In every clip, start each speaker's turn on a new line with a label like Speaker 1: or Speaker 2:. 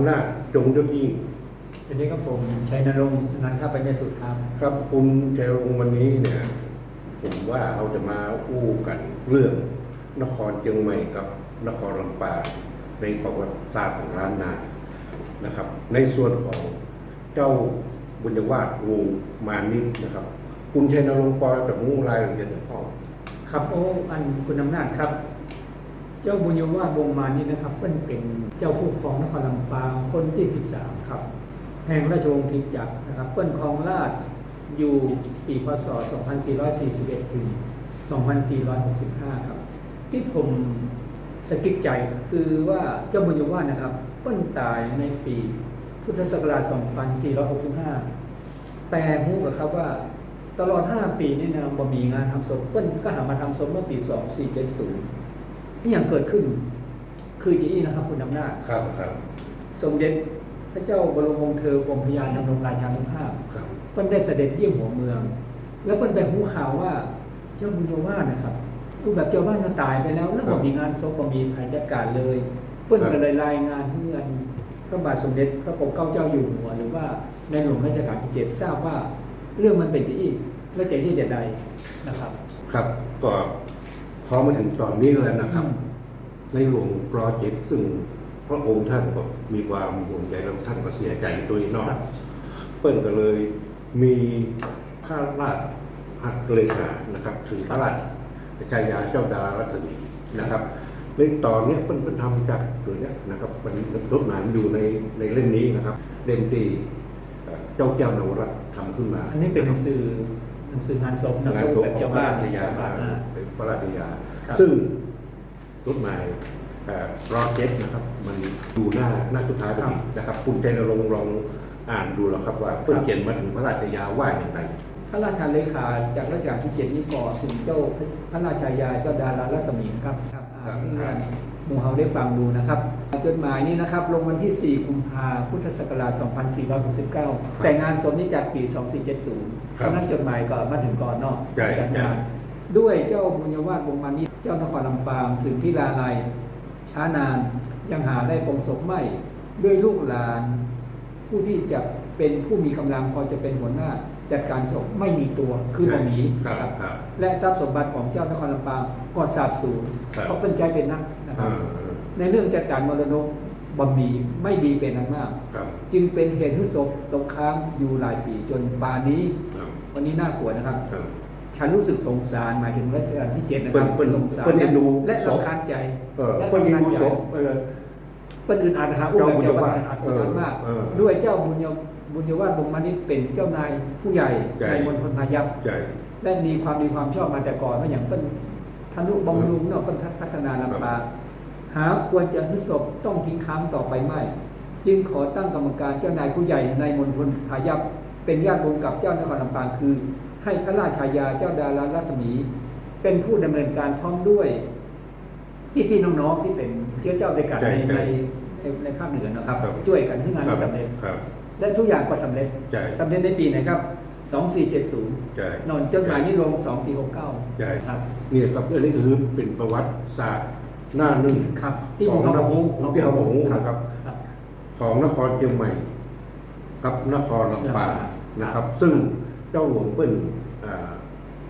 Speaker 1: ำนาจจงยศยิ่ง
Speaker 2: สวัสดีครับผมชัยนรงค์นันทปัญญาสุดครับ
Speaker 1: ครับคุณชัยรงค์วันนี้เนี่ยผมว่าเราจะมาอู้กันเรื่องนครเชียงใหม่กับนครลำปางในประวัติศาสตร์ของล้านนานะครับ ในส่วนของเจ้าบุญยวาสวงศ์มานิดนะครับ คุณชัยนรงค์ปอยจากมูรายละเอียดของพ่อ
Speaker 2: ครับโอ้อันคุณอำนาจครับ เจ้าบุญยว่าวงมานี่นะครับเพิ่นเป็นเจ้าผู้ครองนครลำปางคนที่ 13 ครับ แห่งราชวงศ์ทิพจักรนะครับเปิ้นครองราชอยู่ปีพศ 2441 ถึง 2465 ครับ ที่ผมสะกิดใจคือว่าเจ้าบุญยว่านะครับเปิ้นตายในปีพุทธศักราช 2465 แต่รู้กับครับว่าตลอด 5 ปีนี่นะบ่มีงานทำศพเปิ้นก็หามาทำศพเมื่อปี 2470 นี่อย่างเกิดขึ้น คือจีอีนะครับ คุณอำนาจ
Speaker 1: ครับครับ
Speaker 2: สมเด็จพระเจ้าบรมวงศ์เธอกรมพระยาดำรงราชานุภาพ
Speaker 1: ครับ
Speaker 2: เพิ่นได้เสด็จเยี่ยมหัวเมือง แล้วเพิ่นไปหูข่าวว่าเจ้าบุญยวาสนะครับรูปแบบเจ้าบ้านก็ตายไปแล้ว แล้ว
Speaker 1: ครั
Speaker 2: ก็
Speaker 1: บ
Speaker 2: มีงานศพก็มีใครจัดการเลย เพิ่น
Speaker 1: ครับ
Speaker 2: ก็เลยรายงานเพื่อนพระบาทสมเด็จพระปกเกล้าเจ้าอยู่หัวหรือว่าในหลวงรัชกาลที่เจ็ดทราบว่า เรื่องมันเป็นจะอีกแล้วจะที่จะใดนะครับ
Speaker 1: ครับก็ พอมาถึงตอนนี้แล้วนะครับ
Speaker 2: อืม
Speaker 1: ในหลวงรอเจ็ดซึ่งพระองค์ท่านก็มีความห่วงใยแล้วท่านก็เสียใจโดยนอกเปิ้ลก็เลยมีพระราชหัตถเลขานะครับถึงพระราชชายาเจ้าดารัตนีนะครับในตอนเนี้ยเปิ้ลเปิ้ลทำจากตัวเนี้ยนะครับมันรถหมายมันอยู่ในในเล่มนี้นะครับเล่มที่เอ่อเจ้าแก้วนวรัตน์ทำขึ้นมา
Speaker 2: อันนี้เป็นหนังสือหนังสืองานศพนะ
Speaker 1: งานศพ
Speaker 2: แบบ
Speaker 1: ของ
Speaker 2: เจ้า
Speaker 1: พระ
Speaker 2: บ้าน
Speaker 1: ราชยา
Speaker 2: อ่า
Speaker 1: เป็น พระราชยา
Speaker 2: ครับ
Speaker 1: ซึ่งรถหมายรอเจ็ตนะครับ มันดูหน้าหน้าสุดท้ายพอดีนะครับ คุณใจนรงค์ลองอ่านดูแล้วครับว่าเพิ่งเขียนมาถึงพระราชยาว่าอย่างไร
Speaker 2: พระราชาเลขาจากรัชกาลที่เจ็ดนี้ก่อถึงเจ้าพระราชายาเจ้าดารารัศมีครับครับอ่า
Speaker 1: ครับ
Speaker 2: เพื่อนหมู่เฮาได้ฟังดูนะครับจดหมายนี้นะครับลงวันที่ 4 กุมภาพุทธศักราช 2469 แต่งานสมนี้จากปี 2470เพราะฉะนั้นจดหมายก็มาถึงก่อนเนาะ
Speaker 1: ใช่
Speaker 2: จัด
Speaker 1: ใช่
Speaker 2: งาน ด้วยเจ้าบุญยวาสวงศ์มานิเจ้านครลำปางถึงที่ลาลัย ช้านานยังหาได้ปรงศพไม่ ด้วยลูกหลาน ผู้ที่จะเป็นผู้มีกำลังพอจะเป็นหัวหน้า จัดการศพไม่มีตัวคือบ่มี
Speaker 1: ครับครับ
Speaker 2: และทรัพย์สมบัติของเจ้านครลำปางก็สาบสูญ
Speaker 1: ครับ
Speaker 2: เพราะเป็นใจเป็นนักนะครับ
Speaker 1: อ่า
Speaker 2: ในเรื่องจัดการมรดกบ่มีไม่ดีเป็นอันมาก
Speaker 1: ครับ
Speaker 2: จึงเป็นเหตุให้ศพตกค้างอยู่หลายปีจนป่านนี้
Speaker 1: ครับ
Speaker 2: วันนี้น่ากลัวนะครับ
Speaker 1: ครับ
Speaker 2: ฉันรู้สึกสงสารหมายถึงรัชกาลที่เจ็ดนะค
Speaker 1: เปิ้
Speaker 2: รั
Speaker 1: ล
Speaker 2: บ
Speaker 1: เปิ้ล
Speaker 2: สงสาร
Speaker 1: เปิ้ลเอ็นดู
Speaker 2: และ
Speaker 1: ศพ
Speaker 2: สำคัญใจ
Speaker 1: เออ
Speaker 2: และ
Speaker 1: เปิ้ลยิง
Speaker 2: รำคาญ
Speaker 1: ดู
Speaker 2: ใจ
Speaker 1: ศพเออ
Speaker 2: เป็นอื่นอาจหาอุ้ม
Speaker 1: เจ้าบุญ
Speaker 2: เจ้า
Speaker 1: ยวา
Speaker 2: บ้า
Speaker 1: ส
Speaker 2: นอาจจะมาก
Speaker 1: เออ
Speaker 2: ด้วยเจ้าบุญยบุญยวาสวงศ์มานิตเป็นเจ้านายผู้ใหญ่
Speaker 1: ใหญ่
Speaker 2: ในมณฑลพายัพ
Speaker 1: ใจ
Speaker 2: และมีความดีความชอบมาแต่ก่อนว่าอย่างเป็นทนุบำรุงเนาะเป็นพัฒนาลำปางหาควรจะให้ศพต้องทิ้งค้างต่อไปไม่ จึงขอตั้งกรรมการเจ้านายผู้ใหญ่ในมณฑลพายัพ เป็นญาติวงศ์กับเจ้านครลำปางคือ ให้พระราชายาเจ้าดารารัศมี เป็นผู้ดำเนินการพร้อมด้วยพี่ๆน้องๆที่เป็นเชื้อเจ้าด้วยกัน
Speaker 1: ใช่
Speaker 2: ใน
Speaker 1: ใช่
Speaker 2: ในในในภาคเหนือนะครับ
Speaker 1: ครับ
Speaker 2: ช่วยกันให้งาน
Speaker 1: ครั
Speaker 2: นี้สำเร็จ
Speaker 1: ครับ
Speaker 2: และทุกอย่างก็สำเร็จ
Speaker 1: ใช่
Speaker 2: สำเร็จในปีไหนครับ 2470
Speaker 1: ใช่
Speaker 2: นอนจดหมายนี้ลง 2469
Speaker 1: ใช่
Speaker 2: ครับ
Speaker 1: นี่ครับอันนี้คือเป็นประวัติศาสตร์หน้าหนึ่ง
Speaker 2: ครับที่
Speaker 1: ของ
Speaker 2: เรา
Speaker 1: นค
Speaker 2: หู
Speaker 1: รที่เขาบอกนะครับ
Speaker 2: ครับ
Speaker 1: ของนครเชียงใหม่ กับนครลำปาง
Speaker 2: ลำปาง
Speaker 1: นะครับ ซึ่งเจ้าหลวงเปิ้ลอ่า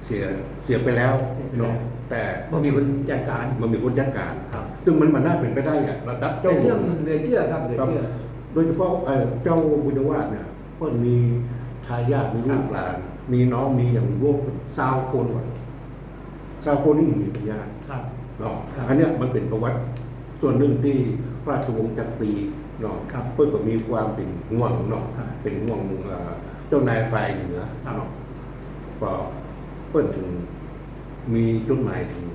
Speaker 1: เสียเสียไปแล้ว
Speaker 2: เสียไปแล้ว
Speaker 1: เนาะแต่
Speaker 2: บ่มีคนจัดการ
Speaker 1: มันมีคนจัดการ
Speaker 2: ครับ
Speaker 1: ซึ่งมันมันน่าเป็นไปได้อะระดับ
Speaker 2: เป็
Speaker 1: เจ้านหล
Speaker 2: เรื่
Speaker 1: ว
Speaker 2: อง
Speaker 1: ง
Speaker 2: เหลือเชื่อครับเหลือ
Speaker 1: ครับ
Speaker 2: เชื่อ
Speaker 1: โดยเฉพาะเอ่อเจ้าบุญยวาสเนี่ยเปิ้ลมีทายาทมีลูกหลาน มีน้องมีอย่างรวมซาวคนก่อนซาวคนนี่มีปัญญา
Speaker 2: ครับ
Speaker 1: เนาะ
Speaker 2: ครับ
Speaker 1: อันเนี้ยมันเป็นประวัติส่วนหนึ่งที่ราชวงศ์จักรี เนาะ
Speaker 2: ครับ
Speaker 1: เพื่อก็มีความเป็นห่วงเนาะ
Speaker 2: ครับ
Speaker 1: เป็นห่วงเอ่อเจ้านายฝ่ายเหนือ
Speaker 2: ครับ
Speaker 1: เนาะก็เปิ้ลถึงมีจดหมายถึง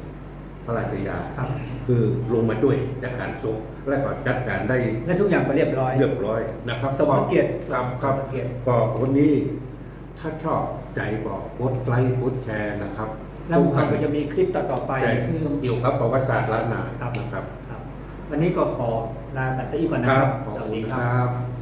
Speaker 1: พระราชยา
Speaker 2: ครับ
Speaker 1: คือลงมาด้วยจัดการศพและก็จัดการได้
Speaker 2: และทุกอย่างก็เรียบร้อย
Speaker 1: เรียบร้อยนะครับ
Speaker 2: สมพระเกียรติ
Speaker 1: ครับครับ
Speaker 2: สมพระเกียรติ
Speaker 1: ก็วันนี้ถ้าชอบใจบอกกดไลค์กดแชร์นะครับ
Speaker 2: แล้วผมก็จะมีคลิปต่อๆไป
Speaker 1: ใจ
Speaker 2: คือ
Speaker 1: เกี่ยวกับประวัติศาสตร์ล้านนา
Speaker 2: ครับ
Speaker 1: นะครับ
Speaker 2: ครับ วันนี้ก็ขอลากันไปอีกก่อนนะ
Speaker 1: ค
Speaker 2: ค
Speaker 1: รั
Speaker 2: รั
Speaker 1: บบขอบ
Speaker 2: สวัส
Speaker 1: คุ
Speaker 2: ดี
Speaker 1: ณ
Speaker 2: ค
Speaker 1: ครับรับ